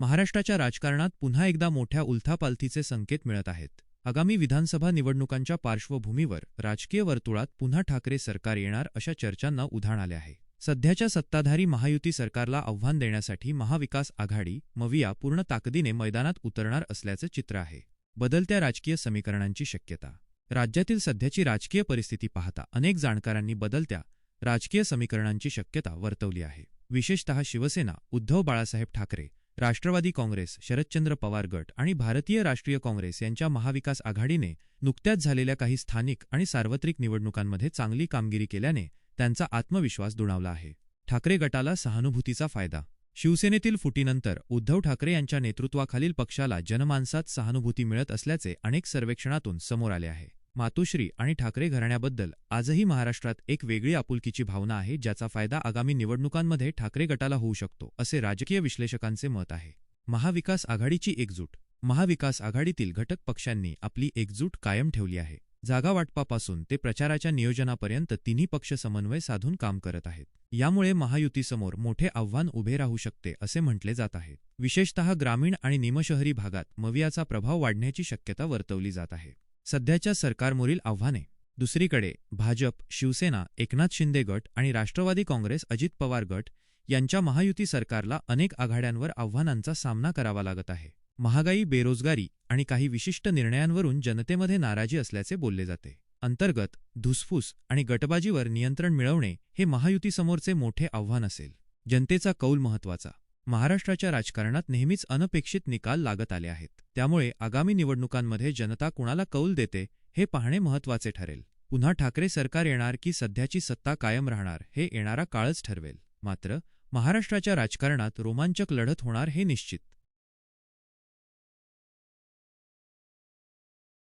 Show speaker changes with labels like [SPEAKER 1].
[SPEAKER 1] महाराष्ट्राच्या राजकारणात पुन्हा एकदा मोठ्या उलथापालथीचे संकेत मिळत आहेत. आगामी विधानसभा निवडणुकांच्या पार्श्वभूमीवर राजकीय वर्तुळात पुन्हा ठाकरे सरकार येणार अशा चर्चांना उधाण आले आहे. सध्याच्या सत्ताधारी महायुती सरकारला आव्हान देण्यासाठी महाविकास आघाडी मविया पूर्ण ताकदीने मैदानात उतरणार असल्याचं चित्र आहे. बदलत्या राजकीय समीकरणांची शक्यता. राज्यातील सध्याची राजकीय परिस्थिती पाहता अनेक जाणकारांनी बदलत्या राजकीय समीकरणांची शक्यता वर्तवली आहे. विशेषतः शिवसेना उद्धव बाळासाहेब ठाकरे राष्ट्रवादी काँग्रेस शरदचंद्र पवार गट आणि भारतीय राष्ट्रीय काँग्रेस यांच्या महाविकास आघाडीने नुकत्याच झालेल्या काही स्थानिक आणि सार्वत्रिक निवडणुकांमध्ये चांगली कामगिरी केल्याने त्यांचा आत्मविश्वास दुणावला आहे. ठाकरे गटाला सहानुभूतीचा फायदा. शिवसेनेतील फुटीनंतर उद्धव ठाकरे यांच्या नेतृत्वाखालील पक्षाला जनमानसात सहानुभूती मिळत असल्याचे अनेक सर्वेक्षणातून समोर आले आहे. मातोश्री आणि ठाकरे घराण्याबद्दल आजही महाराष्ट्रात एक वेगळी आपुलकीची भावना आहे ज्याचा फायदा आगामी निवडणुकांमध्ये ठाकरे गटाला होऊ शकतो असे राजकीय विश्लेषकांचे मत आहे. महाविकास आघाडीची एकजूट. महाविकास आघाडीतील घटक पक्षांनी आपली एकजूट कायम ठेवली आहे. जागा वाटपापासून ते प्रचाराच्या नियोजनापर्यंत तिन्ही पक्ष समन्वय साधून काम करत आहेत. यामुळे महायुतीसमोर मोठे आव्हान उभे राहू शकते असे म्हटले जात आहे. विशेषतः ग्रामीण आणि निमशहरी भागात मवियाचा प्रभाव वाढण्याची शक्यता वर्तवली जात आहे. सध्याच्या सरकारमोरील आव्हाने. दुसरीकडे भाजप शिवसेना एकनाथ शिंदे गट आणि राष्ट्रवादी काँग्रेस अजित पवार गट यांच्या महायुती सरकारला अनेक आघाड्यांवर आव्हानांचा सामना करावा लागत आहे. महागाई बेरोजगारी आणि काही विशिष्ट निर्णयांवरून जनतेमध्ये नाराजी असल्याचे बोलले जाते. अंतर्गत धुसफूस आणि गटबाजीवर नियंत्रण मिळवणे हे महायुतीसमोरचे मोठे आव्हान असेल. जनतेचा कौल महत्त्वाचा महाराष्ट्राच्या राजकारणात नेहमीच अनपेक्षित निकाल लागत आले आहेत. त्यामुळे आगामी निवडणुकांमध्ये जनता कुणाला कौल देते हे पाहणे महत्त्वाचे ठरेल. पुन्हा ठाकरे सरकार येणार की सध्याची सत्ता कायम राहणार हे येणारा काळच ठरवेल. मात्र महाराष्ट्राच्या राजकारणात रोमांचक लढत होणार हे निश्चित.